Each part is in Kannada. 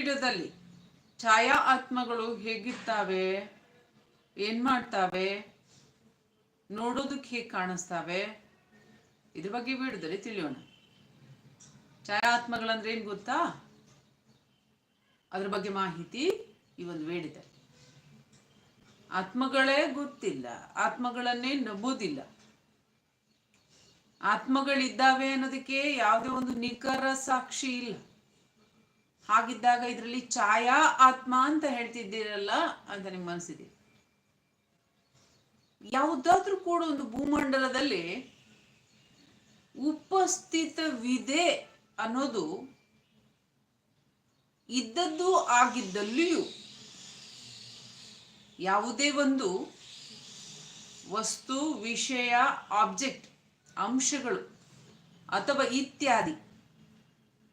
ವಿಡಿಯೋದಲ್ಲಿ ಛಾಯಾ ಆತ್ಮಗಳು ಹೇಗಿರ್ತಾವೆ? ಏನ್ ಮಾಡ್ತಾವೆ? ನೋಡೋದಕ್ಕೆ ಹೇಗೆ ಕಾಣಿಸ್ತಾವೆ? ಇದ್ರ ಬಗ್ಗೆ ವಿಡಿಯೋದಲ್ಲಿ ತಿಳಿಯೋಣ. ಛಾಯಾ ಆತ್ಮಗಳಂದ್ರೆ ಏನ್ ಗೊತ್ತಾ? ಅದ್ರ ಬಗ್ಗೆ ಮಾಹಿತಿ ಈ ಒಂದು ವೇಡಿದಲ್ಲಿ ಆತ್ಮಗಳೇ ಗೊತ್ತಿಲ್ಲ. ಆತ್ಮಗಳನ್ನೇ ನಂಬೋದಿಲ್ಲ ಆತ್ಮಗಳಿದ್ದಾವೆ ಅನ್ನೋದಕ್ಕೆ ಯಾವುದೇ ಒಂದು ನಿಖರ ಸಾಕ್ಷಿ ಇಲ್ಲ. ಹಾಗಿದ್ದಾಗ ಇದರಲ್ಲಿ ಛಾಯಾ ಆತ್ಮ ಅಂತ ಹೇಳ್ತಿದ್ದೀರಲ್ಲ, ಅಂತ ನಿಮ್ಗೆ ಮನಸ್ಸಿದೆ ಯಾವುದಾದ್ರೂ ಕೂಡ ಒಂದು ಭೂಮಂಡಲದಲ್ಲಿ ಉಪಸ್ಥಿತವಿದೆ ಅನ್ನೋದು ಇದ್ದದ್ದು ಆಗಿದ್ದಲ್ಲಿಯೂ ಯಾವುದೇ ಒಂದು ವಸ್ತು, ವಿಷಯ, ಆಬ್ಜೆಕ್ಟ್, ಅಂಶಗಳು ಅಥವಾ ಇತ್ಯಾದಿ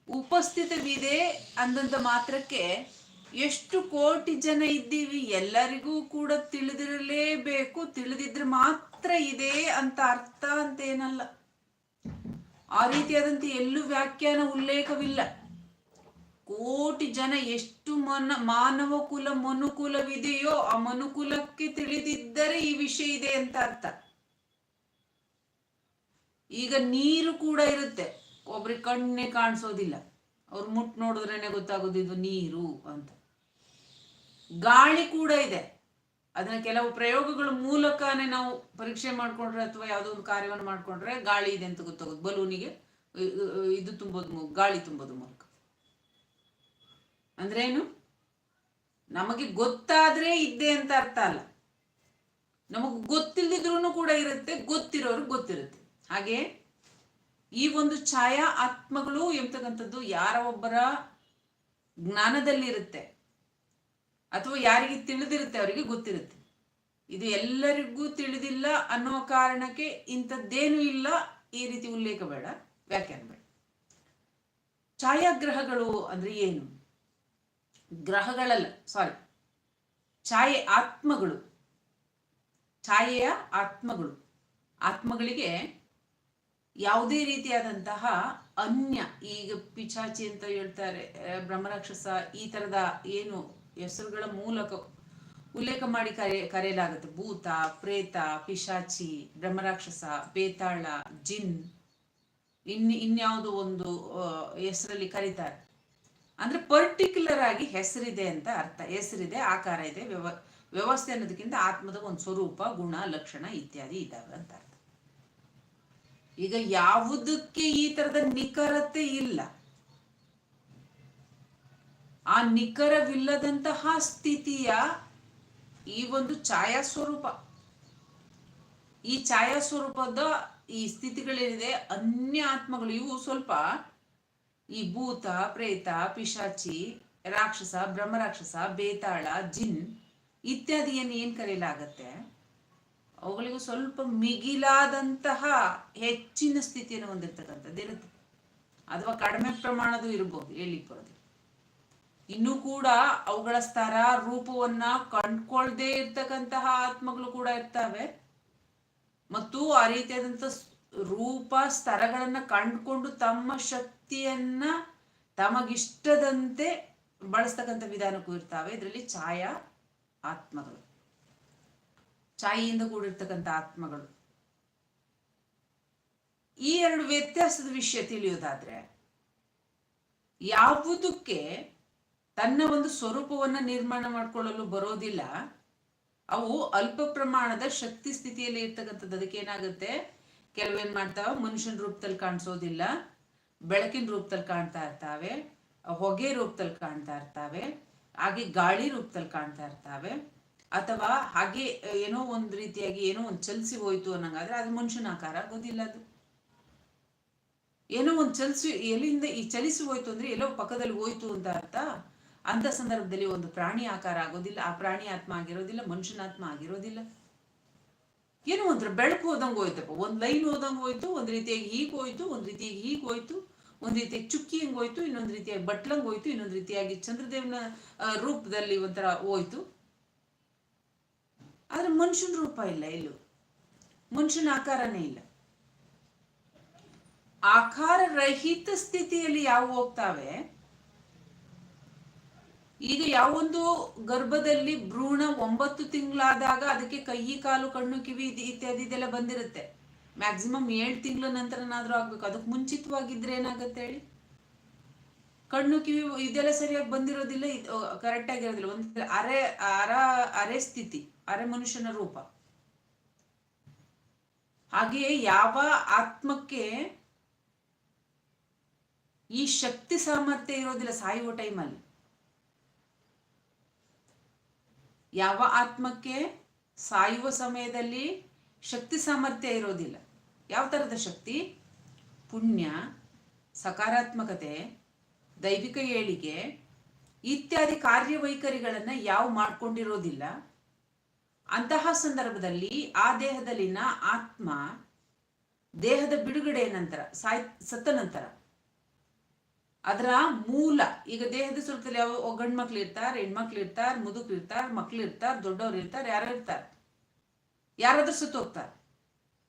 ಉಪಸ್ಥಿತವಿದೆ ಅಂದಂತ ಮಾತ್ರಕ್ಕೆ ಎಷ್ಟು ಕೋಟಿ ಜನ ಇದ್ದೀವಿ ಎಲ್ಲರಿಗೂ ಕೂಡ ತಿಳಿದಿರಲೇಬೇಕು. ತಿಳಿದಿದ್ರೆ ಮಾತ್ರ ಇದೆ ಅಂತ ಅರ್ಥ ಅಂತ ಏನಲ್ಲ ಆ ರೀತಿಯಾದಂತೆ ಎಲ್ಲೂ ವ್ಯಾಖ್ಯಾನ ಉಲ್ಲೇಖವಿಲ್ಲ. ಕೋಟಿ ಜನ ಎಷ್ಟು ಮನ ಮಾನವ ಕುಲ ಮನುಕುಲವಿದೆಯೋ ಆ ಮನುಕುಲಕ್ಕೆ ತಿಳಿದಿದ್ದರೆ ಈ ವಿಷಯ ಇದೆ ಅಂತ ಅರ್ಥ. ಈಗ ನೀರು ಕೂಡ ಇರುತ್ತೆ. ಒಬ್ರಿಗೆ ಕಣ್ಣೆ ಕಾಣಿಸೋದಿಲ್ಲ. ಅವ್ರು ಮುಟ್ ನೋಡಿದ್ರೇನೆ ಗೊತ್ತಾಗೋದು ಇದು ನೀರು ಅಂತ. ಗಾಳಿ ಕೂಡ ಇದೆ. ಅದನ್ನ ಕೆಲವು ಪ್ರಯೋಗಗಳ ಮೂಲಕನೇ ನಾವು ಪರೀಕ್ಷೆ ಮಾಡ್ಕೊಂಡ್ರೆ ಅಥವಾ ಯಾವುದೋ ಒಂದು ಕಾರ್ಯವನ್ನು ಮಾಡ್ಕೊಂಡ್ರೆ ಗಾಳಿ ಇದೆ ಅಂತ ಗೊತ್ತಾಗೋದು. ಬಲೂನಿಗೆ ಇದು ತುಂಬೋದು ಗಾಳಿ ತುಂಬೋದು ಮೂಲಕ. ಏನು? ನಮಗೆ ಗೊತ್ತಾದ್ರೆ ಇದ್ದೆ ಅಂತ ಅರ್ಥ ಅಲ್ಲ. ನಮಗ್ ಗೊತ್ತಿಲ್ಲದಿದ್ರು ಕೂಡ ಇರುತ್ತೆ ಗೊತ್ತಿರೋರು ಗೊತ್ತಿರುತ್ತೆ. ಹಾಗೆ ಈ ಒಂದು ಛಾಯಾ ಆತ್ಮಗಳು ಎಂಬತಕ್ಕಂಥದ್ದು ಯಾರ ಒಬ್ಬರ ಜ್ಞಾನದಲ್ಲಿರುತ್ತೆ? ಅಥವಾ ಯಾರಿಗೆ ತಿಳಿದಿರುತ್ತೆ ಅವರಿಗೆ ಗೊತ್ತಿರುತ್ತೆ. ಇದು ಎಲ್ಲರಿಗೂ ತಿಳಿದಿಲ್ಲ ಅನ್ನೋ ಕಾರಣಕ್ಕೆ ಇಂಥದ್ದೇನು ಇಲ್ಲ. ಈ ರೀತಿ ಉಲ್ಲೇಖ ಬೇಡ, ವ್ಯಾಖ್ಯಾನ ಬೇಡ. ಛಾಯಾಗ್ರಹಗಳು ಅಂದ್ರೆ ಏನು? ಗ್ರಹಗಳಲ್ಲ ಸಾರಿ ಛಾಯೆ ಆತ್ಮಗಳು. ಛಾಯೆಯ ಆತ್ಮಗಳು. ಆತ್ಮಗಳಿಗೆ ಯಾವುದೇ ರೀತಿಯಾದಂತಹ ಅನ್ಯ, ಈಗ ಪಿಚಾಚಿ ಅಂತ ಹೇಳ್ತಾರೆ ಬ್ರಹ್ಮರಾಕ್ಷಸ, ಈ ತರದ ಏನು ಹೆಸರುಗಳ ಮೂಲಕ ಉಲ್ಲೇಖ ಮಾಡಿ ಕರೆ, ಕರೆಯಲಾಗುತ್ತೆ. ಭೂತ, ಪ್ರೇತ, ಪಿಶಾಚಿ, ಬ್ರಹ್ಮರಾಕ್ಷಸ, ಬೇತಾಳ, ಜಿನ್, ಇನ್, ಇನ್ಯಾವುದು ಒಂದು ಹೆಸರಲ್ಲಿ ಕರೀತಾರೆ. ಅಂದ್ರೆ ಪರ್ಟಿಕ್ಯುಲರ್ ಆಗಿ ಹೆಸರಿದೆ ಅಂತ ಅರ್ಥ. ಹೆಸರಿದೆ, ಆಕಾರ ಇದೆ ವ್ಯವ ವ್ಯವಸ್ಥೆ ಅನ್ನೋದಕ್ಕಿಂತ ಆತ್ಮದ ಒಂದು ಸ್ವರೂಪ, ಗುಣ, ಲಕ್ಷಣ ಇತ್ಯಾದಿ ಇದ್ದಾವೆ ಅಂತ ಈಗ ಯಾವುದಕ್ಕೆ ಈ ತರದ ನಿಖರತೆ ಇಲ್ಲ? ಆ ನಿಖರವಿಲ್ಲದಂತಹ ಸ್ಥಿತಿಯ ಈ ಒಂದು ಛಾಯಾ ಸ್ವರೂಪ ಈ ಛಾಯಾ ಸ್ವರೂಪದ ಈ ಸ್ಥಿತಿಗಳೇನಿದೆ, ಅನ್ಯ ಆತ್ಮಗಳು, ಇವು ಸ್ವಲ್ಪ ಈ ಭೂತ, ಪ್ರೇತ, ಪಿಶಾಚಿ, ರಾಕ್ಷಸ, ಬ್ರಹ್ಮರಾಕ್ಷಸ, ಬೇತಾಳ, ಜಿನ್ ಇತ್ಯಾದಿಯನ್ನು ಏನ್ ಕರೆಯಲಾಗತ್ತೆ? ಅವುಗಳಿಗೂ ಸ್ವಲ್ಪ ಮಿಗಿಲಾದಂತಹ ಹೆಚ್ಚಿನ ಸ್ಥಿತಿಯನ್ನು ಹೊಂದಿರ್ತಕ್ಕಂಥದ್ದು ಇರುತ್ತೆ. ಅಥವಾ ಕಡಿಮೆ ಪ್ರಮಾಣದ್ದು ಇರಬಹುದು ಹೇಳಿಕ್ ಬರೋದು ಇನ್ನೂ ಕೂಡ ಅವುಗಳ ಸ್ತರ ರೂಪವನ್ನ ಕಂಡ್ಕೊಳ್ದೇ ಇರ್ತಕ್ಕಂತಹ ಆತ್ಮಗಳು ಕೂಡ ಇರ್ತವೆ. ಮತ್ತು ಆ ರೀತಿಯಾದಂತ ರೂಪ ಸ್ತರಗಳನ್ನ ಕಂಡುಕೊಂಡು ತಮ್ಮ ಶಕ್ತಿಯನ್ನ ತಮಗಿಷ್ಟದಂತೆ ಬಳಸ್ತಕ್ಕಂಥ ವಿಧಾನಕ್ಕೂ ಇರ್ತಾವೆ. ಇದರಲ್ಲಿ ಛಾಯಾ, ಆತ್ಮಗಳು. ಛಾಯೆಯಿಂದ ಕೂಡಿರ್ತಕ್ಕಂಥ ಆತ್ಮಗಳು. ಈ ಎರಡು ವ್ಯತ್ಯಾಸದ ವಿಷಯ ತಿಳಿಯೋದಾದ್ರೆ, ಯಾವುದಕ್ಕೆ ತನ್ನ ಒಂದು ಸ್ವರೂಪವನ್ನ ನಿರ್ಮಾಣ ಮಾಡಿಕೊಳ್ಳಲು ಬರೋದಿಲ್ಲ, ಅವು ಅಲ್ಪ ಪ್ರಮಾಣದ ಶಕ್ತಿ ಸ್ಥಿತಿಯಲ್ಲಿ ಇರ್ತಕ್ಕಂಥದ್ದು. ಅದಕ್ಕೆ ಏನಾಗುತ್ತೆ? ಕೆಲವೇನ್ ಮಾಡ್ತಾವ? ಮನುಷ್ಯನ ರೂಪದಲ್ಲಿ ಕಾಣಿಸೋದಿಲ್ಲ, ಬೆಳಕಿನ ರೂಪದಲ್ಲಿ ಕಾಣ್ತಾ ಇರ್ತಾವೆ, ಹೊಗೆ ರೂಪದಲ್ಲಿ ಕಾಣ್ತಾ ಇರ್ತಾವೆ, ಹಾಗೆ ಗಾಳಿ ರೂಪದಲ್ಲಿ ಕಾಣ್ತಾ ಇರ್ತಾವೆ. ಅಥವಾ ಹಾಗೆ ಏನೋ ಒಂದು ರೀತಿಯಾಗಿ ಏನೋ ಒಂದು ಚಲಿಸಿ ಹೋಯ್ತು ಅನ್ನಂಗಾದ್ರೆ ಅದು ಮನುಷ್ಯನ ಆಕಾರ ಆಗೋದಿಲ್ಲ ಅದು. ಏನೋ ಒಂದು ಚಲಿಸಿ, ಎಲ್ಲಿಂದ ಈ ಚಲಿಸಿ ಹೋಯ್ತು ಅಂದ್ರೆ ಎಲ್ಲೋ ಪಕ್ಕದಲ್ಲಿ ಹೋಯ್ತು ಅಂತ ಅರ್ಥ. ಅಂತ ಸಂದರ್ಭದಲ್ಲಿ ಒಂದು ಪ್ರಾಣಿ ಆಕಾರ ಆಗೋದಿಲ್ಲ, ಆ ಪ್ರಾಣಿ ಆತ್ಮ ಆಗಿರೋದಿಲ್ಲ, ಮನುಷ್ಯನ ಆತ್ಮ ಆಗಿರೋದಿಲ್ಲ. ಏನೋ ಒಂದ್ರ ಬೆಳಕು ಹೋದಂಗೆ ಹೋಯ್ತಪ್ಪ. ಒಂದು ಲೈನ್ ಹೋದಂಗೆ ಹೋಯ್ತು, ಒಂದು ರೀತಿಯಾಗಿ ಹೀಗೆ ಹೋಯ್ತು, ಒಂದು ರೀತಿಯಾಗಿ ಹೀಗೆ ಹೋಯ್ತು, ಒಂದು ರೀತಿಯಾಗಿ ಚುಕ್ಕಿ ಹಂಗೆ ಹೋಯ್ತು, ಇನ್ನೊಂದು ರೀತಿಯಾಗಿ ಬಟ್ಲಂಗ್ ಹೋಯ್ತು, ಇನ್ನೊಂದು ರೀತಿಯಾಗಿ ಚಂದ್ರದೇವನ ರೂಪದಲ್ಲಿ ಒಂಥರ ಹೋಯ್ತು. ಆದ್ರೆ ಮನುಷ್ಯನ ರೂಪ ಇಲ್ಲ, ಇಲ್ಲೂ. ಮನುಷ್ಯನ ಆಕಾರನೇ ಇಲ್ಲ. ಆಕಾರ ರಹಿತ ಸ್ಥಿತಿಯಲ್ಲಿ ಯಾವ ಹೋಗ್ತಾವೆ? ಈಗ ಯಾವೊಂದು ಗರ್ಭದಲ್ಲಿ ಭ್ರೂಣ ಒಂಬತ್ತು ತಿಂಗಳಾದಾಗ ಅದಕ್ಕೆ ಕೈ, ಕಾಲು, ಕಣ್ಣು, ಕಿವಿ ಇತ್ಯಾದಿ ಇದೆಲ್ಲ ಬಂದಿರುತ್ತೆ. ಮ್ಯಾಕ್ಸಿಮಮ್ ಏಳು ತಿಂಗಳ ನಂತರನಾದ್ರೂ ಆಗ್ಬೇಕು. ಅದಕ್ಕೆ ಮುಂಚಿತವಾಗಿದ್ರೆ ಏನಾಗುತ್ತೆ ಹೇಳಿ? ಕಣ್ಣು ಕಿವಿ ಇದೆಲ್ಲ ಸರಿಯಾಗಿ ಬಂದಿರೋದಿಲ್ಲ ಕರೆಕ್ಟ್ ಆಗಿರೋದಿಲ್ಲ ಒಂದ್ ಅರೆ, ಅರ, ಅರೆ ಸ್ಥಿತಿ, ಅರೆ ಮನುಷ್ಯನ ರೂಪ. ಹಾಗೆಯೇ ಯಾವ ಆತ್ಮಕ್ಕೆ ಈ ಶಕ್ತಿ ಸಾಮರ್ಥ್ಯ ಇರೋದಿಲ್ಲ ಸಾಯುವ ಟೈಮಲ್ಲಿ. ಯಾವ ಆತ್ಮಕ್ಕೆ ಸಾಯುವ ಸಮಯದಲ್ಲಿ ಶಕ್ತಿ ಸಾಮರ್ಥ್ಯ ಇರೋದಿಲ್ಲ. ಯಾವ ಥರದ ಶಕ್ತಿ? ಪುಣ್ಯ, ಸಕಾರಾತ್ಮಕತೆ ದೈವಿಕ ಏಳಿಗೆ ಇತ್ಯಾದಿ ಕಾರ್ಯವೈಖರಿಗಳನ್ನು ಯಾವ ಮಾಡ್ಕೊಂಡಿರೋದಿಲ್ಲ. ಅಂತಹ ಸಂದರ್ಭದಲ್ಲಿ ಆ ದೇಹದಲ್ಲಿನ ಆತ್ಮ ದೇಹದ ಬಿಡುಗಡೆ ನಂತರ, ಸಾಯ್, ಸತ್ತ ನಂತರ ಅದರ ಮೂಲ, ಈಗ ದೇಹದ ಸ್ವರೂಪದಲ್ಲಿ ಯಾವ ಗಂಡು ಮಕ್ಳು ಇರ್ತಾರೆ, ಹೆಣ್ಮಕ್ಳು ಇರ್ತಾರೆ ಮುದುಕ್ ಇರ್ತಾರೆ, ಮಕ್ಳು ಇರ್ತಾರೆ, ದೊಡ್ಡವ್ರು ಇರ್ತಾರೆ, ಯಾರು ಇರ್ತಾರೆ. ಯಾರಾದ್ರೂ ಸತ್ತು ಹೋಗ್ತಾರೆ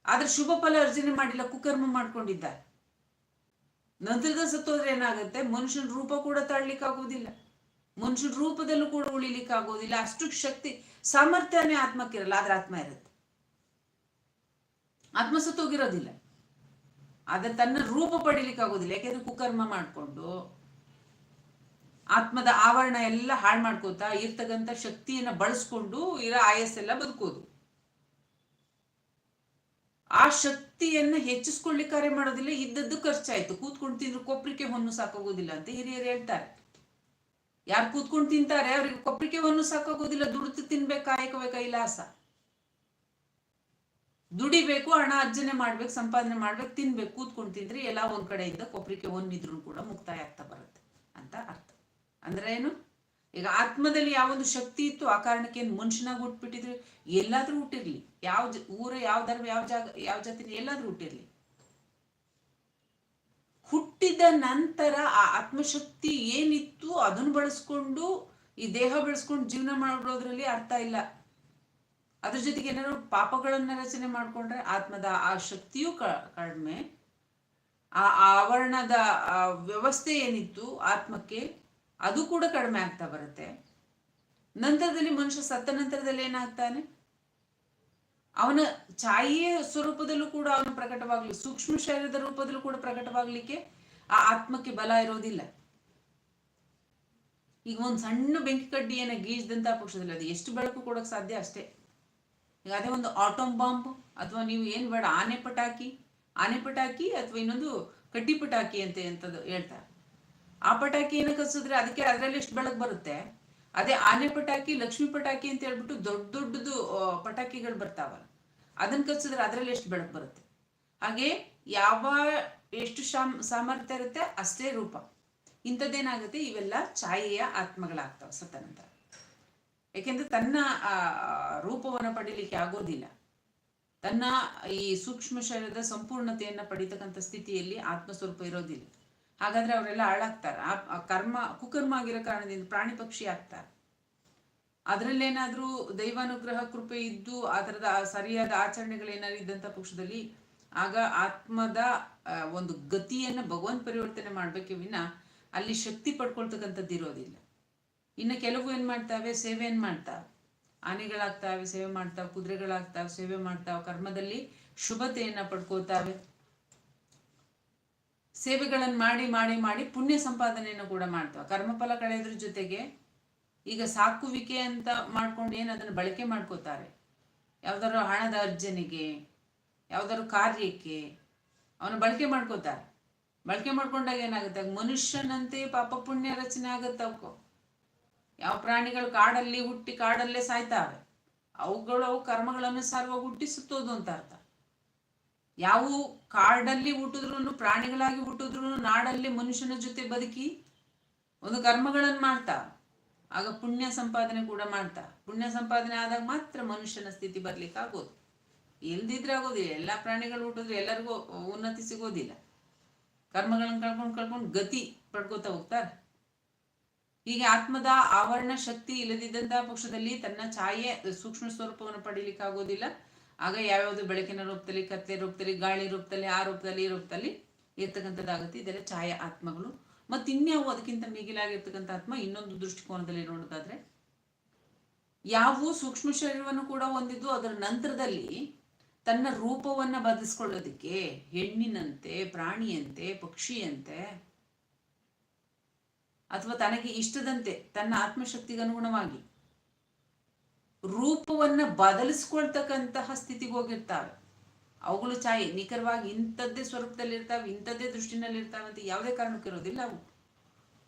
ಆದ್ರೆ ಶುಭ ಫಲ ಅರ್ಜನೆ ಮಾಡಿಲ್ಲ, ಕುಕರ್ಮ ಮಾಡ್ಕೊಂಡಿದ್ದಾರೆ. ನಂತರದ ಸತ್ತೋದ್ರೆ ಏನಾಗುತ್ತೆ? ಮನುಷ್ಯನ ರೂಪ ಕೂಡ ತಳ್ಲಿಕ್ಕೆ ಆಗೋದಿಲ್ಲ ಮನುಷ್ಯನ ರೂಪದಲ್ಲೂ ಕೂಡ ಉಳಿಲಿಕ್ಕೆ ಆಗೋದಿಲ್ಲ ಅಷ್ಟು ಶಕ್ತಿ ಸಾಮರ್ಥ್ಯನೇ ಆತ್ಮಕ್ಕಿರಲ್ಲ, ಆದ್ರೆ ಆತ್ಮ ಇರುತ್ತೆ. ಆತ್ಮ ಸತ್ತೋಗಿರೋದಿಲ್ಲ. ಆದ್ರೆ ತನ್ನ ರೂಪ ಪಡಿಲಿಕ್ಕೆ ಆಗೋದಿಲ್ಲ ಯಾಕೆಂದ್ರೆ ಕುಕರ್ಮ ಮಾಡಿಕೊಂಡು? ಆತ್ಮದ ಆವರಣ ಎಲ್ಲ ಹಾಳು ಮಾಡ್ಕೋತಾ, ಇರ್ತಕ್ಕಂಥ ಶಕ್ತಿಯನ್ನ ಬಳಸ್ಕೊಂಡು ಇರೋ ಆಯಸ್ಸೆಲ್ಲ ಬದುಕೋದು. ಆ ಶಕ್ತಿಯನ್ನ ಹೆಚ್ಚಿಸ್ಕೊಳ್ಳಿಕ್ಕಾರೆ ಮಾಡೋದಿಲ್ಲ, ಇದ್ದದ್ದು ಖರ್ಚಾಯ್ತು. ಕೂತ್ಕೊಂಡು ತಿಂದ್ರು ಕೊಪ್ರಿಕೆ ಹೊನ್ನು ಸಾಕಾಗೋದಿಲ್ಲ ಅಂತ ಹಿರಿಯರು ಹೇಳ್ತಾರೆ. ಯಾರು ಕೂತ್ಕೊಂಡು ತಿಂತಾರೆ ಅವ್ರಿಗೆ ಕೊಪ್ರಿಕೆ ಹೊನ್ನು ಸಾಕಾಗೋದಿಲ್ಲ, ದುಡಿದು ತಿನ್ಬೇಕು ಕಾಯಕವೇ ಕೈಲಾಸ ದುಡಿಬೇಕು, ಹಣ ಅರ್ಜನೆ ಮಾಡ್ಬೇಕು, ಸಂಪಾದನೆ ಮಾಡ್ಬೇಕು, ತಿನ್ಬೇಕು, ಕೂತ್ಕೊಂಡು ತಿಂದ್ರೆ ಎಲ್ಲಾ ಒಂದ್ ಕಡೆಯಿಂದ ಕೊಪ್ರಿಕೆ ಹೊನ್ನಿದ್ರು ಕೂಡ ಮುಕ್ತಾಯ ಆಗ್ತಾ ಬರುತ್ತೆ ಅಂತ ಅರ್ಥ. ಅಂದ್ರೆ ಏನು? ಈಗ ಆತ್ಮದಲ್ಲಿ ಯಾವೊಂದು ಶಕ್ತಿ ಇತ್ತು ಆ ಕಾರಣಕ್ಕೆ ಏನು ಮನುಷ್ಯನಾಗ ಹುಟ್ಬಿಟ್ಟಿದ್ರು? ಎಲ್ಲಾದ್ರೂ ಹುಟ್ಟಿರ್ಲಿ. ಯಾವ ಊರ ಯಾವ ಧರ್ಮ, ಯಾವ ಜಾಗ, ಯಾವ ಜಾತಿ ಎಲ್ಲಾದ್ರೂ ಹುಟ್ಟಿರ್ಲಿ. ಹುಟ್ಟಿದ ನಂತರ ಆ ಆತ್ಮಶಕ್ತಿ ಏನಿತ್ತು ಅದನ್ನು ಬಳಸ್ಕೊಂಡು, ಈ ದೇಹ ಬೆಳೆಸ್ಕೊಂಡು ಜೀವನ ಮಾಡೋದ್ರಲ್ಲಿ ಅರ್ಥ ಇಲ್ಲ. ಅದ್ರ ಜೊತೆಗೆ ಏನಾದ್ರು ಪಾಪಗಳನ್ನ ರಚನೆ ಮಾಡ್ಕೊಂಡ್ರೆ ಆತ್ಮದ ಆ ಶಕ್ತಿಯೂ ಕಡಿಮೆ. ಆ ಆವರಣದ ವ್ಯವಸ್ಥೆ ಏನಿತ್ತು ಆತ್ಮಕ್ಕೆ? ಅದು ಕೂಡ ಕಡಿಮೆ ಆಗ್ತಾ ಬರುತ್ತೆ. ನಂತರದಲ್ಲಿ ಮನುಷ್ಯ ಸತ್ತ ನಂತರದಲ್ಲಿ ಏನಾಗ್ತಾನೆ? ಅವನ ಛಾಯೆಯ ಸ್ವರೂಪದಲ್ಲೂ ಕೂಡ ಅವನು ಪ್ರಕಟವಾಗ್ಲಿ, ಸೂಕ್ಷ್ಮ ಶರೀರದ ರೂಪದಲ್ಲೂ ಕೂಡ ಪ್ರಕಟವಾಗ್ಲಿಕ್ಕೆ ಆ ಆತ್ಮಕ್ಕೆ ಬಲ ಇರೋದಿಲ್ಲ. ಈಗ ಒಂದು ಸಣ್ಣ ಬೆಂಕಿ ಕಡ್ಡಿಯನ್ನ ಗೀಜದಂತ ಪಕ್ಷದಲ್ಲಿ ಅದು ಎಷ್ಟು ಬೆಳಕು ಕೊಡೋಕೆ ಸಾಧ್ಯ? ಅಷ್ಟೇ. ಈಗ ಅದೇ ಒಂದು ಆಟೋಮ್ ಬಾಂಬ್, ಅಥವಾ ನೀವು ಏನು ಬೇಡ ಆನೆ ಪಟಾಕಿ ಆನೆ ಪಟಾಕಿ ಅಥವಾ ಇನ್ನೊಂದು ಕಟ್ಟಿ ಪಟಾಕಿ ಅಂತ ಅಂತದ್ದು ಹೇಳ್ತಾರೆ. ಆ ಪಟಾಕಿ ಏನಕ್ಕೆ ಹಚ್ಚಿದ್ರೆ ಅದಕ್ಕೆ ಅದರಲ್ಲಿ ಎಷ್ಟು ಬೆಳಕು ಬರುತ್ತೆ? ಅದೇ ಆನೆ ಪಟಾಕಿ, ಲಕ್ಷ್ಮಿ ಪಟಾಕಿ ಅಂತ ಹೇಳ್ಬಿಟ್ಟು ದೊಡ್ಡ ದೊಡ್ಡದು ಪಟಾಕಿಗಳು ಬರ್ತಾವಲ್ಲ, ಅದನ್ನ ಕಚ್ಚಿದ್ರೆ ಅದರಲ್ಲಿ ಎಷ್ಟು ಬೆಳಕು ಬರುತ್ತೆ? ಹಾಗೆ ಯಾವ ಎಷ್ಟು ಶಾಮ್, ಸಾಮರ್ಥ್ಯ ಇರುತ್ತೆ ಅಷ್ಟೇ ರೂಪ. ಇಂಥದ್ದೇನಾಗುತ್ತೆ? ಇವೆಲ್ಲ ಛಾಯೆಯ ಆತ್ಮಗಳಾಗ್ತಾವ ನಂತರ ಯಾಕೆಂದ್ರೆ ತನ್ನ ರೂಪವನ್ನು ಪಡೀಲಿಕ್ಕೆ ಆಗೋದಿಲ್ಲ. ತನ್ನ ಈ ಸೂಕ್ಷ್ಮ ಶರೀರದ ಸಂಪೂರ್ಣತೆಯನ್ನ ಪಡಿತಕ್ಕಂಥ ಸ್ಥಿತಿಯಲ್ಲಿ ಆತ್ಮಸ್ವರೂಪ ಇರೋದಿಲ್ಲ. ಹಾಗಾದ್ರೆ ಅವರೆಲ್ಲ ಹಾಳಾಗ್ತಾರೆ ಆ ಕರ್ಮ, ಕುಕರ್ಮ ಆಗಿರೋ ಕಾರಣದಿಂದ ಪ್ರಾಣಿ ಪಕ್ಷಿ ಆಗ್ತಾರೆ. ಅದರಲ್ಲೇನಾದರೂ ದೈವಾನುಗ್ರಹ ಕೃಪೆ ಇದ್ದು ಆ ಥರದ ಸರಿಯಾದ ಆಚರಣೆಗಳೇನಾದ್ರು ಇದ್ದಂಥ ಪಕ್ಷದಲ್ಲಿ ಆಗ ಆತ್ಮದ ಒಂದು ಗತಿಯನ್ನ ಭಗವಂತ ಪರಿವರ್ತನೆ ಮಾಡ್ಬೇಕು ವಿನ ಅಲ್ಲಿ ಶಕ್ತಿ ಪಡ್ಕೊಳ್ತಕ್ಕಂಥದ್ದು ಇರೋದಿಲ್ಲ. ಇನ್ನು ಕೆಲವು ಏನು ಮಾಡ್ತಾವೆ? ಸೇವೆ ಏನ್ ಮಾಡ್ತಾವೆ? ಆನೆಗಳಾಗ್ತಾವೆ, ಸೇವೆ ಮಾಡ್ತಾವೆ, ಕುದುರೆಗಳಾಗ್ತಾವೆ, ಸೇವೆ ಮಾಡ್ತಾವೆ. ಕರ್ಮದಲ್ಲಿ ಶುಭತೆಯನ್ನು ಪಡ್ಕೋತಾವೆ ಸೇವೆಗಳನ್ನು ಮಾಡಿ ಮಾಡಿ ಮಾಡಿ ಪುಣ್ಯ ಸಂಪಾದನೆಯನ್ನು ಕೂಡ ಮಾಡ್ತಾವೆ. ಕರ್ಮಫಲ ಕಳೆಯೋದ್ರ ಜೊತೆಗೆ ಈಗ ಸಾಕುವಿಕೆ ಅಂತ ಮಾಡ್ಕೊಂಡು ಏನು ಅದನ್ನು ಬಳಕೆ ಮಾಡ್ಕೋತಾರೆ? ಯಾವ್ದಾದ್ರು ಹಣದ ಅರ್ಜನೆಗೆ, ಯಾವ್ದಾದ್ರು ಕಾರ್ಯಕ್ಕೆ ಅವನು ಬಳಕೆ ಮಾಡ್ಕೋತಾರೆ. ಬಳಕೆ ಮಾಡ್ಕೊಂಡಾಗ ಏನಾಗುತ್ತೆ? ಮನುಷ್ಯನಂತೆ ಪಾಪ ಪುಣ್ಯ ರಚನೆ ಆಗುತ್ತೆ ಯಾವ ಪ್ರಾಣಿಗಳು ಕಾಡಲ್ಲಿ ಹುಟ್ಟಿ ಕಾಡಲ್ಲೇ ಸಾಯ್ತಾವೆ. ಅವುಗಳು ಅವು ಕರ್ಮಗಳನುಸಾರವಾಗಿ ಹುಟ್ಟಿ ಸುತ್ತೋದು ಅಂತ ಅರ್ಥ. ಯಾವ ಕಾಡಲ್ಲಿ ಹುಟ್ಟಿದ್ರು ಪ್ರಾಣಿಗಳಾಗಿ ಹುಟ್ಟಿದ್ರು ನಾಡಲ್ಲಿ ಮನುಷ್ಯನ ಜೊತೆ ಬದುಕಿ ಒಂದು ಕರ್ಮಗಳನ್ನು ಮಾಡ್ತಾ, ಆಗ ಪುಣ್ಯ ಸಂಪಾದನೆ ಕೂಡ ಮಾಡ್ತಾ. ಪುಣ್ಯ ಸಂಪಾದನೆ ಆದಾಗ ಮಾತ್ರ ಮನುಷ್ಯನ ಸ್ಥಿತಿ ಬರ್ಲಿಕ್ಕೆ ಆಗೋದು. ಇಲ್ದಿದ್ರೆ ಆಗೋದಿಲ್ಲ. ಎಲ್ಲ ಪ್ರಾಣಿಗಳು ಹುಟ್ಟಿದ್ರೆ ಎಲ್ಲರಿಗೂ ಉನ್ನತಿ ಸಿಗೋದಿಲ್ಲ. ಕರ್ಮಗಳನ್ನು ಕಳ್ಕೊಂಡು ಕಳ್ಕೊಂಡು ಗತಿ ಪಡ್ಕೋತಾ ಹೋಗ್ತಾರೆ. ಹೀಗೆ ಆತ್ಮದ ಆವರಣ ಶಕ್ತಿ ಇಲ್ಲದಿದ್ದಂತಹ ಪಕ್ಷದಲ್ಲಿ ತನ್ನ ಛಾಯೆ, ಸೂಕ್ಷ್ಮ ಸ್ವರೂಪವನ್ನು ಪಡೀಲಿಕ್ಕೆ ಆಗೋದಿಲ್ಲ. ಆಗ ಯಾವ್ಯಾವುದು ಬೆಳಕಿನ ರೂಪದಲ್ಲಿ ಕತ್ಲೆ ರೂಪದಲ್ಲಿ, ಗಾಳಿ ರೂಪದಲ್ಲಿ, ಆ ರೂಪದಲ್ಲಿ, ಈ ರೂಪದಲ್ಲಿ ಇರ್ತಕ್ಕಂಥದ್ದಾಗುತ್ತೆ. ಇದೆಲ್ಲ ಛಾಯಾ ಆತ್ಮಗಳು. ಮತ್ತು ಇನ್ಯಾವು ಅದಕ್ಕಿಂತ ಮಿಗಿಲಾಗಿರ್ತಕ್ಕಂಥ ಆತ್ಮ ಇನ್ನೊಂದು ದೃಷ್ಟಿಕೋನದಲ್ಲಿ ನೋಡೋದಾದ್ರೆ, ಯಾವ ಸೂಕ್ಷ್ಮ ಶರೀರವನ್ನು ಕೂಡ ಹೊಂದಿದ್ದು ಅದರ ನಂತರದಲ್ಲಿ ತನ್ನ ರೂಪವನ್ನ ಬದಲಿಸ್ಕೊಳ್ಳೋದಕ್ಕೆ ಹೆಣ್ಣಿನಂತೆ, ಪ್ರಾಣಿಯಂತೆ, ಪಕ್ಷಿಯಂತೆ, ಅಥವಾ ತನಗೆ ಇಷ್ಟದಂತೆ, ತನ್ನ ಆತ್ಮಶಕ್ತಿಗೆ ಅನುಗುಣವಾಗಿ ರೂಪವನ್ನ ಬದಲಿಸ್ಕೊಳ್ತಕ್ಕಂತಹ ಸ್ಥಿತಿಗೆ ಹೋಗಿರ್ತಾವೆ. ಅವುಗಳು ಛಾಯೆ, ನಿಖರವಾಗಿ ಇಂಥದ್ದೇ ಸ್ವರೂಪದಲ್ಲಿ ಇರ್ತಾವೆ ಇಂಥದ್ದೇ ದೃಷ್ಟಿನಲ್ಲಿ ಇರ್ತಾವೆ ಅಂತ ಯಾವುದೇ ಕಾರಣಕ್ಕೂ ಇರೋದಿಲ್ಲ ಅವು.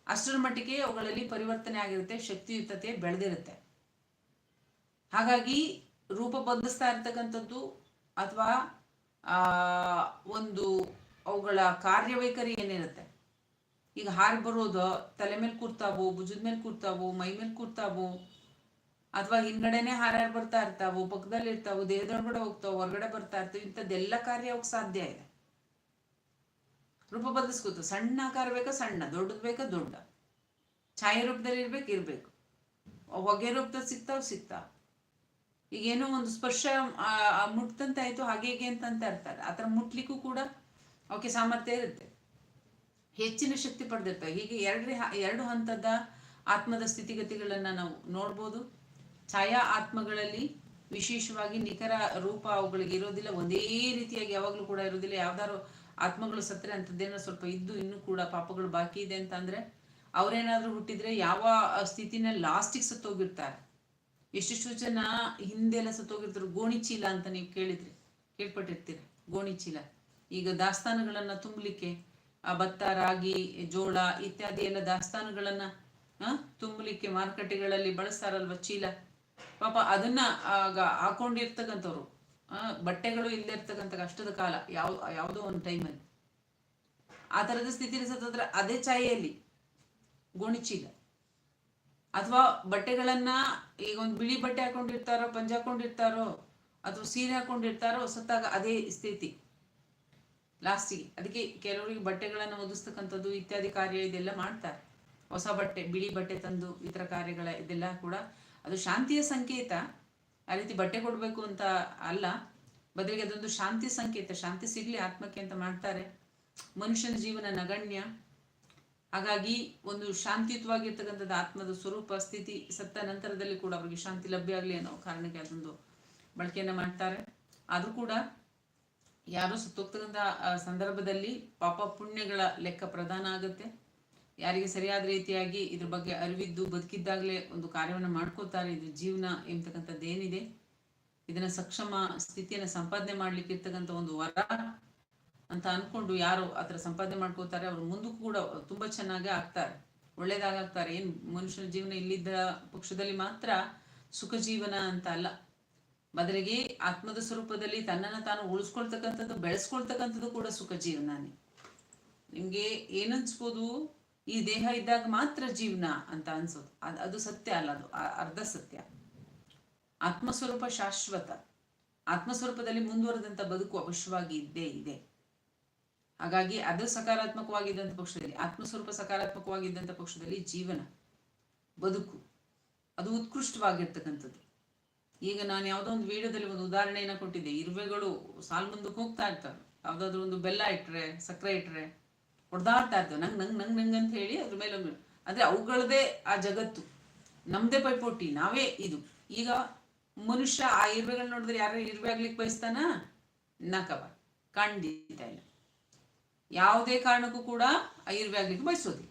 ಅಷ್ಟರ ಮಟ್ಟಿಗೆ ಅವುಗಳಲ್ಲಿ ಪರಿವರ್ತನೆ ಆಗಿರುತ್ತೆ, ಶಕ್ತಿಯುತತೆ ಬೆಳೆದಿರುತ್ತೆ. ಹಾಗಾಗಿ ರೂಪ ಬದಲಿಸ್ತಾ ಇರ್ತಕ್ಕಂಥದ್ದು ಅಥವಾ ಒಂದು ಅವುಗಳ ಕಾರ್ಯವೈಖರಿ ಏನಿರುತ್ತೆ. ಈಗ ಹಾರಿ ಬರೋದು ತಲೆ ಮೇಲೆ ಕೂರ್ತಾವೋ, ಭುಜದ ಮೇಲೆ ಕೂರ್ತಾವೋ, ಮೈ ಮೇಲೆ ಕೂರ್ತಾವು ಅಥವಾ ಹಿಂದ್ಗಡೆನೆ ಹಾರ ಬರ್ತಾ ಇರ್ತಾವು, ಪಕ್ಕದಲ್ಲಿ ಇರ್ತಾವು, ದೇಹದೊಳಗಡೆ ಹೋಗ್ತಾವು, ಹೊರಗಡೆ ಬರ್ತಾ ಇರ್ತಾವೆ, ಇಂಥದ್ದೆಲ್ಲ ಕಾರ್ಯ ಅವ್ಕೆ ಸಾಧ್ಯ ಇದೆ. ರೂಪ ಬದಲಿಸ್ಕೋತು. ಸಣ್ಣ ಆಕಾರ ಬೇಕಾ ಸಣ್ಣ, ದೊಡ್ಡದು ಬೇಕಾ ದೊಡ್ಡ. ಛಾಯೆ ರೂಪದಲ್ಲಿ ಇರ್ಬೇಕು ಇರ್ಬೇಕು. ಹೊಗೆ ರೂಪದಲ್ಲಿ ಸಿಗ್ತಾವ್, ಸಿಗ್ತಾವ. ಈಗೇನೋ ಒಂದು ಸ್ಪರ್ಶ ಮುಟ್ತಂತಾಯ್ತು ಹಾಗೆ ಹೇಗೆ ಅಂತಂತ ಇರ್ತಾರೆ. ಆ ಥರ ಮುಟ್ಲಿಕ್ಕೂ ಕೂಡ ಅವಕ್ಕೆ ಸಾಮರ್ಥ್ಯ ಇರುತ್ತೆ. ಹೆಚ್ಚಿನ ಶಕ್ತಿ ಪಡೆದಿರ್ತವೆ ಹೀಗೆ ಎರಡು ಎರಡು ಹಂತದ ಆತ್ಮದ ಸ್ಥಿತಿಗತಿಗಳನ್ನ ನಾವು ನೋಡ್ಬೋದು. ಛಾಯಾ ಆತ್ಮಗಳಲ್ಲಿ ವಿಶೇಷವಾಗಿ ನಿಖರ ರೂಪ ಅವುಗಳಿಗೆ ಇರೋದಿಲ್ಲ. ಒಂದೇ ರೀತಿಯಾಗಿ ಯಾವಾಗಲೂ ಕೂಡ ಇರೋದಿಲ್ಲ. ಯಾವ್ದಾರು ಆತ್ಮಗಳು ಸತ್ತರೆ ಅಂಥದ್ದೇನೋ ಸ್ವಲ್ಪ ಇದ್ದು ಇನ್ನೂ ಕೂಡ ಪಾಪಗಳು ಬಾಕಿ ಇದೆ ಅಂತ ಅಂದ್ರೆ ಅವ್ರೇನಾದ್ರೂ ಹುಟ್ಟಿದ್ರೆ ಯಾವ ಸ್ಥಿತಿನ ಲಾಸ್ಟಿಗೆ ಸತ್ತೋಗಿರ್ತಾರೆ. ಎಷ್ಟೆಷ್ಟು ಜನ ಹಿಂದೆಲ್ಲ ಸತ್ತೋಗಿರ್ತಾರೆ. ಗೋಣಿ ಚೀಲ ಅಂತ ನೀವು ಕೇಳಿದ್ರಿ, ಕೇಳ್ಪಟ್ಟಿರ್ತೀರ? ಗೋಣಿ ಚೀಲ ಈಗ ದಾಸ್ತಾನುಗಳನ್ನ ತುಂಬಲಿಕ್ಕೆ, ಆ ಭತ್ತ, ರಾಗಿ, ಜೋಳ ಇತ್ಯಾದಿ ಎಲ್ಲ ದಾಸ್ತಾನುಗಳನ್ನ ತುಂಬಲಿಕ್ಕೆ ಮಾರುಕಟ್ಟೆಗಳಲ್ಲಿ ಬಳಸ್ತಾರಲ್ವ ಚೀಲ? ಪಾಪ ಅದನ್ನ ಆಗ ಹಾಕೊಂಡಿರ್ತಕ್ಕಂಥವ್ರು. ಬಟ್ಟೆಗಳು ಇಲ್ಲದೆ ಇರ್ತಕ್ಕಂಥ ಕಷ್ಟದ ಕಾಲ, ಯಾವ, ಯಾವುದೋ ಒಂದು ಟೈಮಲ್ಲಿ ಆ ಥರದ ಸ್ಥಿತಿಯಲ್ಲಿ ಸತ್ತಂದ್ರೆ ಅದೇ ಛಾಯೆಯಲ್ಲಿ ಗೋಣಿಚೀಲ. ಅಥವಾ ಬಟ್ಟೆಗಳನ್ನ ಈಗ ಒಂದು ಬಿಳಿ ಬಟ್ಟೆ ಹಾಕೊಂಡಿರ್ತಾರೋ, ಪಂಜ ಹಾಕೊಂಡಿರ್ತಾರೋ, ಅಥವಾ ಸೀರೆ ಹಾಕೊಂಡಿರ್ತಾರೋ, ಸತ್ತಾಗ ಅದೇ ಸ್ಥಿತಿ. ಲಾಸ್ಟಿಗೆ ಅದಕ್ಕೆ ಕೆಲವರಿಗೆ ಬಟ್ಟೆಗಳನ್ನು ಒದಿಸ್ತಕ್ಕಂಥದ್ದು ಇತ್ಯಾದಿ ಕಾರ್ಯ ಇದೆಲ್ಲ ಮಾಡ್ತಾರೆ. ಹೊಸ ಬಟ್ಟೆ, ಬಿಳಿ ಬಟ್ಟೆ ತಂದು ಇತರ ಕಾರ್ಯಗಳ ಇದೆಲ್ಲ ಕೂಡ ಅದು ಶಾಂತಿಯ ಸಂಕೇತ, ಆ ರೀತಿ ಬಟ್ಟೆ ಕೊಡಬೇಕು ಅಂತ ಅಲ್ಲ, ಬದಲಿಗೆ ಅದೊಂದು ಶಾಂತಿ ಸಂಕೇತ, ಶಾಂತಿ ಸಿಗಲಿ ಆತ್ಮಕ್ಕೆ ಅಂತ ಮಾಡ್ತಾರೆ. ಮನುಷ್ಯನ ಜೀವನ ನಗಣ್ಯ. ಹಾಗಾಗಿ ಒಂದು ಶಾಂತಿಯುತವಾಗಿರ್ತಕ್ಕಂಥದ್ದು ಆತ್ಮದ ಸ್ವರೂಪ, ಸ್ಥಿತಿ, ಸತ್ತ ನಂತರದಲ್ಲಿ ಕೂಡ ಅವರಿಗೆ ಶಾಂತಿ ಲಭ್ಯ ಆಗಲಿ ಅನ್ನೋ ಕಾರಣಕ್ಕೆ ಅದೊಂದು ಬಳಕೆಯನ್ನು ಮಾಡ್ತಾರೆ. ಆದರೂ ಕೂಡ ಯಾರು ಸತ್ತೋಗ್ತಕ್ಕಂಥ ಸಂದರ್ಭದಲ್ಲಿ ಪಾಪ ಪುಣ್ಯಗಳ ಲೆಕ್ಕ ಪ್ರಧಾನ ಆಗುತ್ತೆ. ಯಾರಿಗೆ ಸರಿಯಾದ ರೀತಿಯಾಗಿ ಇದ್ರ ಬಗ್ಗೆ ಅರಿವಿದ್ದು ಬದುಕಿದ್ದಾಗಲೇ ಒಂದು ಕಾರ್ಯವನ್ನು ಮಾಡ್ಕೋತಾರೆ ಇದು ಜೀವನ ಎಂಬತಕ್ಕಂಥದ್ದು ಏನಿದೆ? ಇದನ್ನ ಸಕ್ಷಮ ಸ್ಥಿತಿಯನ್ನು ಸಂಪಾದನೆ ಮಾಡ್ಲಿಕ್ಕೆ ಇರ್ತಕ್ಕಂಥ ಒಂದು ವರ ಅಂತ ಅನ್ಕೊಂಡು ಯಾರು ಆತರ ಸಂಪಾದನೆ ಮಾಡ್ಕೋತಾರೆ, ಅವ್ರು ಮುಂದಕ್ಕೂ ಕೂಡ ತುಂಬಾ ಚೆನ್ನಾಗಿ ಆಗ್ತಾರೆ ಒಳ್ಳೇದಾಗ್ತಾರೆ ಏನ್ ಮನುಷ್ಯನ ಜೀವನ ಇಲ್ಲಿದ್ದ ಪಕ್ಷದಲ್ಲಿ ಮಾತ್ರ ಸುಖ ಜೀವನ ಅಂತ ಅಲ್ಲ. ಬದಲಿಗೆ ಆತ್ಮದ ಸ್ವರೂಪದಲ್ಲಿ ತನ್ನನ್ನು ತಾನು ಉಳಿಸ್ಕೊಳ್ತಕ್ಕಂಥದ್ದು, ಬೆಳೆಸ್ಕೊಳ್ತಕ್ಕಂಥದ್ದು ಕೂಡ ಸುಖ ಜೀವನಾನೇ. ನಿಮ್ಗೆ ಏನನ್ಸ್ಬೋದು? ಈ ದೇಹ ಇದ್ದಾಗ ಮಾತ್ರ ಜೀವನ ಅಂತ ಅನ್ಸೋದು. ಅದು ಸತ್ಯ ಅಲ್ಲ, ಅದು ಅರ್ಧ ಸತ್ಯ. ಆತ್ಮಸ್ವರೂಪ ಶಾಶ್ವತ. ಆತ್ಮಸ್ವರೂಪದಲ್ಲಿ ಮುಂದುವರೆದಂತ ಬದುಕು ಅವಶ್ಯವಾಗಿ ಇದ್ದೇ ಇದೆ. ಹಾಗಾಗಿ ಅದು ಸಕಾರಾತ್ಮಕವಾಗಿದ್ದಂಥ ಪಕ್ಷದಲ್ಲಿ, ಆತ್ಮಸ್ವರೂಪ ಸಕಾರಾತ್ಮಕವಾಗಿದ್ದಂಥ ಪಕ್ಷದಲ್ಲಿ ಜೀವನ, ಬದುಕು, ಅದು ಉತ್ಕೃಷ್ಟವಾಗಿರ್ತಕ್ಕಂಥದ್ದು. ಈಗ ನಾನು ಯಾವುದೋ ಒಂದು ವಿಡಿಯೋದಲ್ಲಿ ಒಂದು ಉದಾಹರಣೆಯನ್ನು ಕೊಟ್ಟಿದ್ದೆ. ಇರುವೆಗಳು ಸಾಲು ಮುಂದಕ್ಕೆ ಹೋಗ್ತಾ ಇರ್ತವೆ. ಯಾವುದಾದ್ರೂ ಒಂದು ಬೆಲ್ಲ ಇಟ್ಟರೆ ಸಕ್ಕರೆ ಇಟ್ಟರೆ ಹೊಡೆದಾಡ್ತಾ ಇರ್ತವೆ. ನಂಗೆ ನಂಗೆ ನಂಗೆ ನಂಗೆ ಅಂತ ಹೇಳಿ ಅದ್ರ ಮೇಲೆ ಅಂದರೆ ಅವುಗಳದೇ ಆ ಜಗತ್ತು. ನಮ್ಮದೇ ಪೈಪೋಟಿ, ನಾವೇ ಇದು. ಈಗ ಮನುಷ್ಯ ಆ ಇರುವೆಗಳು ನೋಡಿದ್ರೆ ಯಾರು ಇರುವೆ ಆಗ್ಲಿಕ್ಕೆ ಬಯಸ್ತಾನ? ನಕವ ಖಂಡಿತ ಇಲ್ಲ. ಯಾವುದೇ ಕಾರಣಕ್ಕೂ ಕೂಡ ಆ ಇರುವೆ ಆಗ್ಲಿಕ್ಕೆ ಬಯಸೋದಿಲ್ಲ.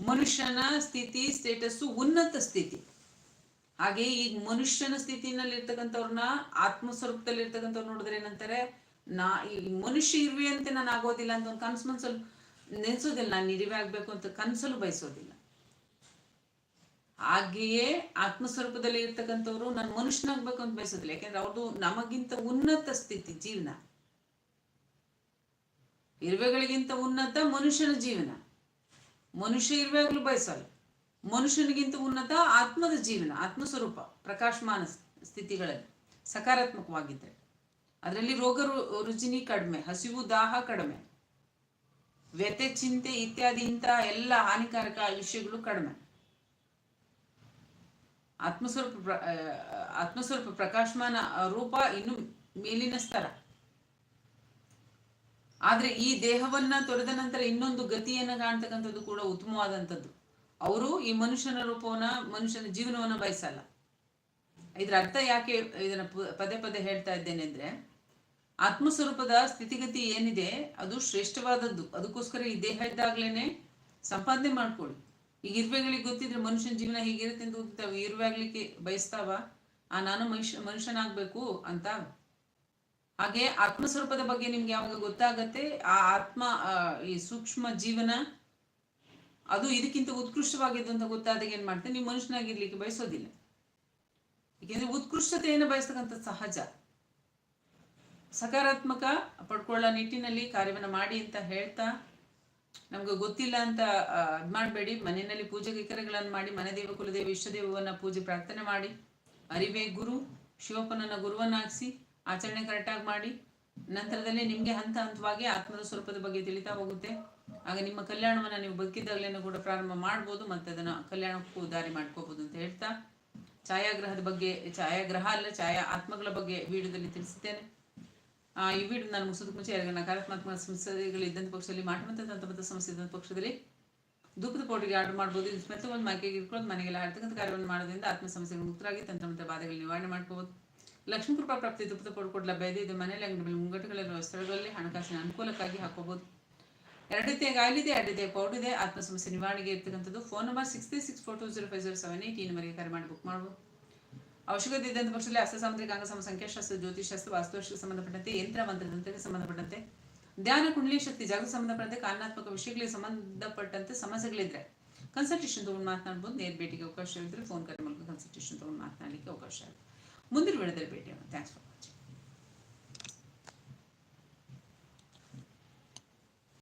ಮನುಷ್ಯನ ಸ್ಥಿತಿ, ಸ್ಟೇಟಸ್ಸು ಉನ್ನತ ಸ್ಥಿತಿ. ಹಾಗೆ ಈಗ ಮನುಷ್ಯನ ಸ್ಥಿತಿನಲ್ಲಿ ಇರ್ತಕ್ಕಂಥವ್ರನ್ನ ಆತ್ಮ ಸ್ವರೂಪದಲ್ಲಿ ಇರ್ತಕ್ಕಂಥವ್ರು ನೋಡಿದ್ರೆ ಏನಂತಾರೆ? ನಾ ಈ ಮನುಷ್ಯ ಇರ್ವೆ ಅಂತ ನಾನು ಆಗೋದಿಲ್ಲ ಅಂತ ಒಂದು ಕನ್ಸು ಮನ್ಸಲ್ಲಿ ನೆನ್ಸೋದಿಲ್ಲ, ನಾನು ಇರುವೆ ಆಗ್ಬೇಕು ಅಂತ ಕನ್ಸಲು ಬಯಸೋದಿಲ್ಲ. ಹಾಗೆಯೇ ಆತ್ಮಸ್ವರೂಪದಲ್ಲಿ ಇರ್ತಕ್ಕಂಥವ್ರು ನಾನು ಮನುಷ್ಯನಾಗ್ಬೇಕು ಅಂತ ಬಯಸೋದಿಲ್ಲ. ಯಾಕಂದ್ರೆ ಅವ್ರದ್ದು ನಮಗಿಂತ ಉನ್ನತ ಸ್ಥಿತಿ, ಜೀವನ. ಇರುವೆಗಳಿಗಿಂತ ಉನ್ನತ ಮನುಷ್ಯನ ಜೀವನ. ಮನುಷ್ಯ ಇರುವೆಗಳು ಬಯಸಲ್ಲ. ಮನುಷ್ಯನಿಗಿಂತ ಉನ್ನತ ಆತ್ಮದ ಜೀವನ, ಆತ್ಮಸ್ವರೂಪ, ಪ್ರಕಾಶಮಾನ ಸ್ಥಿತಿಗಳಲ್ಲಿ ಸಕಾರಾತ್ಮಕವಾಗಿದ್ದರೆ ಅದರಲ್ಲಿ ರೋಗ ರುಜಿನಿ ಕಡಿಮೆ, ಹಸಿವು ದಾಹ ಕಡಿಮೆ. ವ್ಯತೆ ಚಿಂತೆ ಇತ್ಯಾದಿ ಇಂತಹ ಎಲ್ಲ ಹಾನಿಕಾರಕ ವಿಷಯಗಳು ಕಡಿಮೆ. ಆತ್ಮಸ್ವರೂಪ ಆತ್ಮಸ್ವರೂಪ ಪ್ರಕಾಶಮಾನ ರೂಪ ಇನ್ನು ಮೇಲಿನ ಸ್ತರ. ಆದ್ರೆ ಈ ದೇಹವನ್ನ ತೊರೆದ ನಂತರ ಇನ್ನೊಂದು ಗತಿಯನ್ನ ಕಾಣ್ತಕ್ಕಂಥದ್ದು ಕೂಡ ಉತ್ತಮವಾದಂಥದ್ದು. ಅವರು ಈ ಮನುಷ್ಯನ ರೂಪವನ್ನ, ಮನುಷ್ಯನ ಜೀವನವನ್ನ ಬಯಸಲ್ಲ. ಇದ್ರ ಅರ್ಥ ಯಾಕೆ ಇದನ್ನ ಪದೇ ಪದೇ ಹೇಳ್ತಾ ಇದ್ದೇನೆ ಅಂದ್ರೆ ಆತ್ಮಸ್ವರೂಪದ ಸ್ಥಿತಿಗತಿ ಏನಿದೆ, ಅದು ಶ್ರೇಷ್ಠವಾದದ್ದು. ಅದಕ್ಕೋಸ್ಕರ ಈ ದೇಹ ಇದ್ದಾಗ್ಲೇನೆ ಸಂಪಾದನೆ ಮಾಡ್ಕೊಳ್ಳಿ. ಈಗ ಇರುವೆಗಳಿಗೆ ಗೊತ್ತಿದ್ರೆ ಮನುಷ್ಯನ ಜೀವನ ಹೀಗಿರುತ್ತೆ ಅಂತ ಗೊತ್ತಿರ್ತಾವ. ಇರುವೆ ಆಗ್ಲಿಕ್ಕೆ ಬಯಸ್ತಾವ, ಆ ನಾನು ಮನುಷ್ಯ, ಮನುಷ್ಯನಾಗ್ಬೇಕು ಅಂತ. ಹಾಗೆ ಆತ್ಮಸ್ವರೂಪದ ಬಗ್ಗೆ ನಿಮ್ಗೆ ಯಾವಾಗ ಗೊತ್ತಾಗತ್ತೆ, ಆ ಆತ್ಮ ಈ ಸೂಕ್ಷ್ಮ ಜೀವನ, ಅದು ಇದಕ್ಕಿಂತ ಉತ್ಕೃಷ್ಟವಾಗಿದ್ದು ಅಂತ ಗೊತ್ತಾದಾಗ ಏನ್ ಮಾಡ್ತೇನೆ ನೀವು ಮನುಷ್ಯನಾಗಿರ್ಲಿಕ್ಕೆ ಬಯಸೋದಿಲ್ಲ. ಏಕೆಂದ್ರೆ ಉತ್ಕೃಷ್ಟತೆಯನ್ನು ಬಯಸ್ತಕ್ಕಂಥ ಸಹಜ. ಸಕಾರಾತ್ಮಕ ಪಡ್ಕೊಳ್ಳೋ ನಿಟ್ಟಿನಲ್ಲಿ ಕಾರ್ಯವನ್ನು ಮಾಡಿ ಅಂತ ಹೇಳ್ತಾ ನಮ್ಗೆ ಗೊತ್ತಿಲ್ಲ ಅಂತ ಮಾಡಬೇಡಿ. ಮನೆಯಲ್ಲಿ ಪೂಜೆ ಕೈಕರ್ಯಗಳನ್ನು ಮಾಡಿ ಮನೆದೇವ ಕುಲದೇವ ಇಷ್ಟದೇವವನ್ನ ಪೂಜೆ ಪ್ರಾರ್ಥನೆ ಮಾಡಿ. ಅರಿವೇ ಗುರು ಶಿವಪ್ಪನನ್ನ ಗುರುವನ್ನಾಗಿಸಿ ಆಚರಣೆ ಕರೆಕ್ಟಾಗಿ ಮಾಡಿ. ನಂತರದಲ್ಲಿ ನಿಮ್ಗೆ ಹಂತ ಹಂತವಾಗಿ ಆತ್ಮದ ಸ್ವರೂಪದ ಬಗ್ಗೆ ತಿಳಿತಾ ಹೋಗುತ್ತೆ. ಆಗ ನಿಮ್ಮ ಕಲ್ಯಾಣವನ್ನ ನೀವು ಬದುಕಿದ್ದಾಗಲೇನೂ ಕೂಡ ಪ್ರಾರಂಭ ಮಾಡ್ಬೋದು ಮತ್ತೆ ಅದನ್ನ ಕಲ್ಯಾಣಕ್ಕೂ ದಾರಿ ಮಾಡ್ಕೋಬಹುದು ಅಂತ ಹೇಳ್ತಾ ಛಾಯಾಗ್ರಹದ ಬಗ್ಗೆ ಛಾಯಾಗ್ರಹ ಅಲ್ಲ ಛಾಯಾ ಆತ್ಮಗಳ ಬಗ್ಗೆ ವಿಡಿಯೋದಲ್ಲಿ ತಿಳಿಸಿದ್ದೇನೆ. ಆ, ಈ ವಿಡಿಯೋ ನಾನು ಮುಗಿಸೋದಕ್ಕೆ ಮುಂಚೆ ಯಾರಿಗಾರ ನಕಾರಾತ್ಮಕ ಸಮಸ್ಯೆಗಳು ಇದ್ದಂಥ ಪಕ್ಷದಲ್ಲಿ ಮಾಟ ಮತ್ತು ಸಮಸ್ಯೆ ಇದ್ದಂಥ ಪಕ್ಷದಲ್ಲಿ ದುಃಖದ ಪೌಡಿಗೆ ಆರ್ಡರ್ ಮಾಡ್ಬೋದು. ಮತ್ತೆ ಒಂದು ಮೈಕೆಗೆ ಇಟ್ಕೊಂಡು ಮನೆಗೆಲ್ಲ ಆಡ್ತಕ್ಕಂಥ ಕಾರ್ಯವನ್ನು ಮಾಡೋದ್ರಿಂದ ಆತ್ಮ ಸಮಸ್ಯೆಗಳು ಮುಕ್ತರಾಗಿ ತಂತ್ರ ಮತ್ತು ಬಾಧೆಗಳು ನಿವಾರಣೆ ಮಾಡ್ಕೋಬೋದು. ಲಕ್ಷ್ಮೀ ಕೃಪಾ ಪ್ರಾಪ್ತಿ ದುಃಖದ ಪೌಡರ್ ಕೂಡ ಲಭ್ಯ ಇದೆ ಇದು ಮನೆಯಲ್ಲಿ ಅಂಗಡಿಗಳಲ್ಲಿ ಮುಂಗಟ್ಟುಗಳಿರುವ ಸ್ಥಳಗಳಲ್ಲಿ ಹಣಕಾಸಿನ ಅನುಕೂಲಕ್ಕಾಗಿ ಹಾಕೋಬಹುದು ಎರಡು ರೀತಿಯ ಇದೆ ಎರಡು ಪೌಡರ್ ಇದೆ. ಆತ್ಮ ಸಮಸ್ಯೆ ನಿವಾರಣೆಗೆ ಇರ್ತಕ್ಕಂಥದ್ದು. Phone number six three six four two zero five zero seven eight ಈ ನಂಬರ್ಗೆ ಕರೆ ಮಾಡಿ ಬುಕ್ ಮಾಡ್ಬೋದು. ಅವಶ್ಯಕತೆ ಇದ್ದಂಥ ಪಕ್ಷದಲ್ಲಿ ಅಸ್ತ ಸಾಮುದ್ರಿಕ ಅಂಗ ಸಂಖ್ಯಾಶಾಸ್ತ್ರ ಜ್ಯೋತಿಷಾಸ್ತ್ರ ವಾಸ್ತುಶಾಸ್ತ್ರ ಸಂಬಂಧಪಟ್ಟಂತೆ, ಯಂತ್ರ ಮಂತ್ರದಂತೆ ಸಂಬಂಧಪಟ್ಟಂತೆ, ಧ್ಯಾನ, ಕುಂಡಲಿ, ಶಕ್ತಿ, ಜಾಗೃತ ಸಂಬಂಧಪಟ್ಟಂತೆ, ಕಾರಣಾತ್ಮಕ ವಿಷಯಗಳಿಗೆ ಸಂಬಂಧಪಟ್ಟಂತೆ ಸಮಸ್ಯೆಗಳಿದ್ರೆ ಕನ್ಸಲ್ಟೇಷನ್ ತಗೊಂಡು ಮಾತನಾಡ್ಬೋದು. ನೇರ ಭೇಟಿಗೆ ಅವಕಾಶ ಇದ್ರೆ ಫೋನ್ ಕರೆ ಮೂಲಕ ಕನ್ಸಲ್ಟೇಷನ್ ತಗೊಂಡು ಮಾತನಾಡಲಿಕ್ಕೆ ಅವಕಾಶ ಇದೆ ಮುಂದಿನ ವಿಡದಲ್ಲಿ ಭೇಟಿ ಥ್ಯಾಂಕ್ಸ್ ಫಾರ್ ವಾಚಿಂಗ್